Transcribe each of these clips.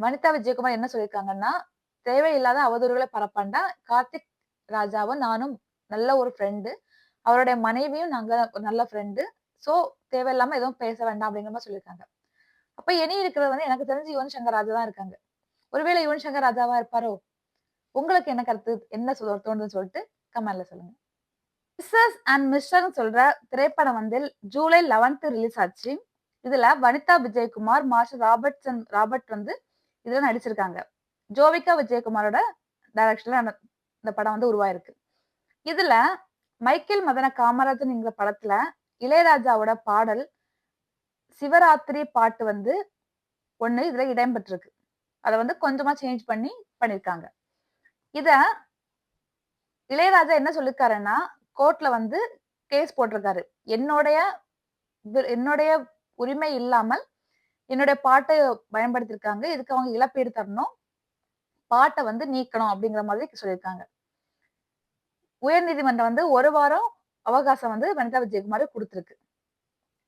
வனிதா விஜயகுமார் என்ன சொல்லியிருக்காங்கன்னா தேவையில்லாத அவதூறுகளை பரப்பாண்டா கார்த்திக் ராஜாவும் நானும் நல்ல ஒரு ஃப்ரெண்டு அவருடைய மனைவியும் நாங்க ஒரு நல்ல ஃப்ரெண்டு ஸோ தேவையில்லாம எதுவும் பேச வேண்டாம் அப்படிங்கிற மாதிரி சொல்லியிருக்காங்க. அப்ப இனி இருக்கிறது வந்து எனக்கு தெரிஞ்சு யுவன் சங்கர் ராஜா தான் இருக்காங்க. ஒருவேளை யுவன் சங்கர் ராஜாவா இருப்பாரோ? உங்களுக்கு என்ன கருத்து? என்ன சொல்ல தோணுதுன்னு சொல்லிட்டு கமெண்ட்ல சொல்லுங்க. மிஸ்ஸஸ் அண்ட் மிஸ்டர் சொல்ற திரைப்படம் வந்து ஜூலை லெவன்த் ரிலீஸ் ஆச்சு. இதுல Vanitha Vijayakumar master Robertson Robert வந்து இதுல நடிச்சிருக்காங்க. ஜோவிகா விஜயகுமாரோட டைரக்ஷன்ல இந்த படம் வந்து உருவாயிருக்கு. இதுல மைக்கேல் மதன காமராஜன் என்கிற படத்துல இளையராஜாவோட பாடல் சிவராத்திரி பாட்டு வந்து ஒண்ணு இதுல இடம்பெற்றிருக்கு. அதை வந்து கொஞ்சமா சேஞ்ச் பண்ணி பண்ணிருக்காங்க. இத இளையராஜா என்ன சொல்லிருக்காருன்னா கோர்ட்ல வந்து கேஸ் போட்டிருக்காரு. என்னுடைய என்னுடைய உரிமை இல்லாமல் என்னுடைய பாட்டை பயன்படுத்திருக்காங்க இதுக்கு அவங்க இழப்பீடு தரணும். பாட்டை வந்து நீக்கணும் அப்படிங்கிற மாதிரி சொல்லியிருக்காங்க. உயர்நீதிமன்றம் வந்து ஒரு வாரம் அவகாசம் வந்து வனிதா விஜயகுமார் கொடுத்துருக்கு.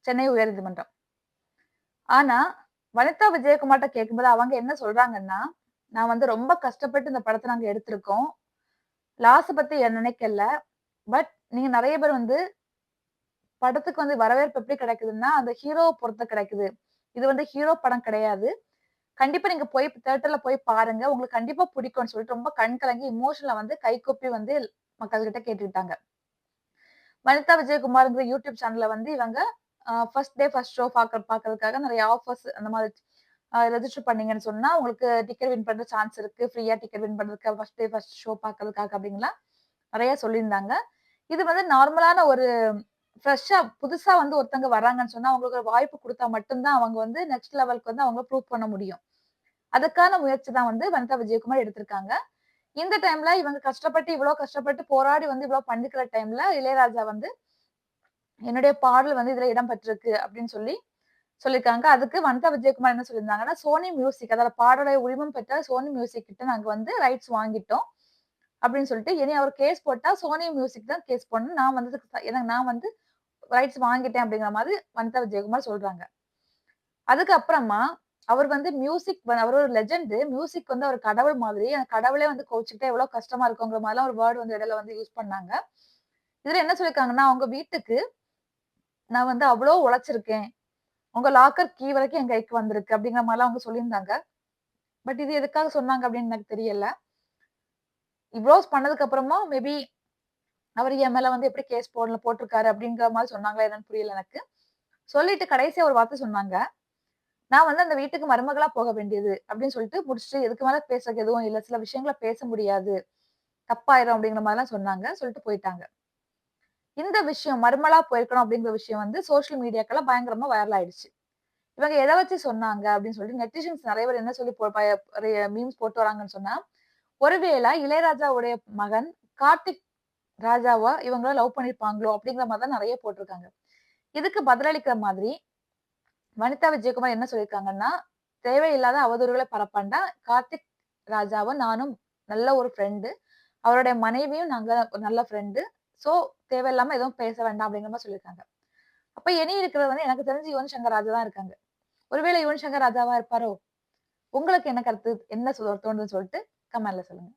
சென்னை உயர்நீதிமன்றம் ஆனா வனிதா விஜயகுமார்ட்ட கேட்கும்போது அவங்க என்ன சொல்றாங்கன்னா நான் வந்து ரொம்ப கஷ்டப்பட்டு இந்த படத்தை நாங்க எடுத்திருக்கோம். லாஸை பத்தி நினைக்கல. பட் நீங்க நிறைய பேர் வந்து படத்துக்கு வந்து வரவேற்பு எப்படி கிடைக்குதுன்னா அந்த ஹீரோவை பொறுத்த கிடைக்குது. இது வந்து ஹீரோ படம் கிடையாது. கண்டிப்பா நீங்க போய் தேட்டர்ல போய் பாருங்க. உங்களுக்கு கண்டிப்பா பிடிக்கும்னு சொல்லிட்டு ரொம்ப கண் கலங்கி இமோஷனலா வந்து கைகொப்பி வந்து மக்கள் கிட்ட கேட்டுக்கிட்டாங்க. வனிதா விஜயகுமார்ங்கிற யூடியூப் சேனல்ல வந்து இவங்க ஃபர்ஸ்ட் டே ஃபர்ஸ்ட் ஷோ பார்க்க பார்க்கறதுக்காக நிறைய ஆஃபர்ஸ் அந்த மாதிரி ரெஜிஸ்டர் பண்ணீங்கன்னு சொன்னா உங்களுக்கு டிக்கெட் வின் பண்ற சான்ஸ் இருக்கு. ஃப்ரீயா டிக்கெட் வின் பண்றதுக்கு ஃபர்ஸ்ட் டே ஃபர்ஸ்ட் ஷோ பார்க்கறதுக்காக அப்படிங்கலாம் நிறைய சொல்லியிருந்தாங்க. இது வந்து நார்மலான ஒரு ஃப்ரெஷ்ஷா புதுசா வந்து ஒருத்தங்க வராங்கன்னு சொன்னா அவங்களுக்கு ஒரு வாய்ப்பு கொடுத்தா மட்டும்தான் அவங்க வந்து நெக்ஸ்ட் லெவலுக்கு வந்து அவங்க ப்ரூவ் பண்ண முடியும். அதுக்கான முயற்சி தான் வந்து வனிதா விஜயகுமார் எடுத்திருக்காங்க. இந்த டைம்ல இவங்க கஷ்டப்பட்டு இவ்வளவு கஷ்டப்பட்டு போராடி வந்து இவ்வளவு பண்ணிக்கிற டைம்ல இளையராஜா வந்து என்னுடைய பாடல் வந்து இதுல இடம் பெற்றிருக்கு அப்படின்னு சொல்லி சொல்லியிருக்காங்க. அதுக்கு வனிதா விஜயகுமார் என்ன சொல்லியிருந்தாங்கன்னா சோனி மியூசிக் அதாவது பாடலுடைய உரிமம் பெற்ற சோனி மியூசிக் கிட்ட நாங்க வந்து ரைட்ஸ் வாங்கிட்டோம் அப்படின்னு சொல்லிட்டு இனி அவர் கேஸ் போட்டா சோனி மியூசிக் தான் கேஸ் போடணும் நான் வந்து எனக்கு நான் வந்து ரைட்ஸ் வாங்கிட்டேன் அப்படிங்கிற மாதிரி வனிதா விஜயகுமார் சொல்றாங்க. அதுக்கப்புறமா அவர் வந்து மியூசிக் அவர் ஒரு லெஜெண்ட் மியூசிக் வந்து அவர் கடவுள் மாதிரி அந்த கடவுளே வந்து கோச்சுக்கிட்டே எவ்வளவு கஷ்டமா இருக்குங்கிற மாதிரிலாம் ஒரு வேர்டு வந்து இடையில வந்து யூஸ் பண்ணாங்க. இதுல என்ன சொல்லியிருக்காங்கன்னா அவங்க வீட்டுக்கு நான் வந்து அவ்வளோ உழைச்சிருக்கேன். உங்க லாக்கர் கீ வரைக்கும் என் கைக்கு வந்திருக்கு அப்படிங்கிற மாதிரிலாம் அவங்க சொல்லியிருந்தாங்க. பட் இது எதுக்காக சொன்னாங்க அப்படின்னு எனக்கு தெரியல. இவ்வளோ பண்ணதுக்கு அப்புறமா மேபி அவர் என் மேல வந்து எப்படி கேஸ் போடல போட்டிருக்காரு அப்படிங்கிற மாதிரி சொன்னாங்களா என்னன்னு புரியல எனக்கு. சொல்லிட்டு கடைசியா ஒரு வார்த்தை சொன்னாங்க. நான் வந்து அந்த வீட்டுக்கு மருமகளா போக வேண்டியது அப்படின்னு சொல்லிட்டு முடிச்சுட்டு எதுக்கு மேல பேசுறதுக்கு எதுவும் இல்ல சில விஷயங்களை பேச முடியாது. தப்பாயிரும் அப்படிங்கிற மாதிரிலாம் சொன்னாங்க. சொல்லிட்டு போயிட்டாங்க. இந்த விஷயம் மருமலா போயிருக்கணும் அப்படிங்கிற விஷயம் வந்து சோசியல் மீடியாக்கெல்லாம் பயங்கரமா வைரல் ஆயிடுச்சு. இவங்க எதை வச்சு சொன்னாங்க அப்படின்னு சொல்லிட்டு நெட்டிஷன்ஸ் நிறைய பேர் என்ன சொல்லி மீம்ஸ் போட்டு வராங்கன்னு சொன்னா ஒருவேளை இளையராஜாவுடைய மகன் கார்த்திக் ராஜாவா இவங்கள லவ் பண்ணிருப்பாங்களோ அப்படிங்கிற மாதிரி தான் நிறைய போட்டிருக்காங்க. இதுக்கு பதிலளிக்கிற மாதிரி வனிதா விஜயகுமார் என்ன சொல்லியிருக்காங்கன்னா தேவையில்லாத அவதூறுகளை பரப்பாண்டா கார்த்திக் ராஜாவும் நானும் நல்ல ஒரு ஃப்ரெண்டு அவருடைய மனைவியும் நாங்க ஒரு நல்ல ஃப்ரெண்டு ஸோ தேவையில்லாம எதுவும் பேச வேண்டாம் அப்படிங்கிற மாதிரி சொல்லியிருக்காங்க. அப்ப இனி இருக்கிறது வந்து எனக்கு தெரிஞ்சு யுவன் சங்கர் ராஜா தான் இருக்காங்க. ஒருவேளை யுவன் சங்கர் ராஜாவா இருப்பாரோ? உங்களுக்கு என்ன கருத்து என்ன தோணுதுன்னு சொல்லிட்டு கமெண்ட்ல சொல்லுங்க.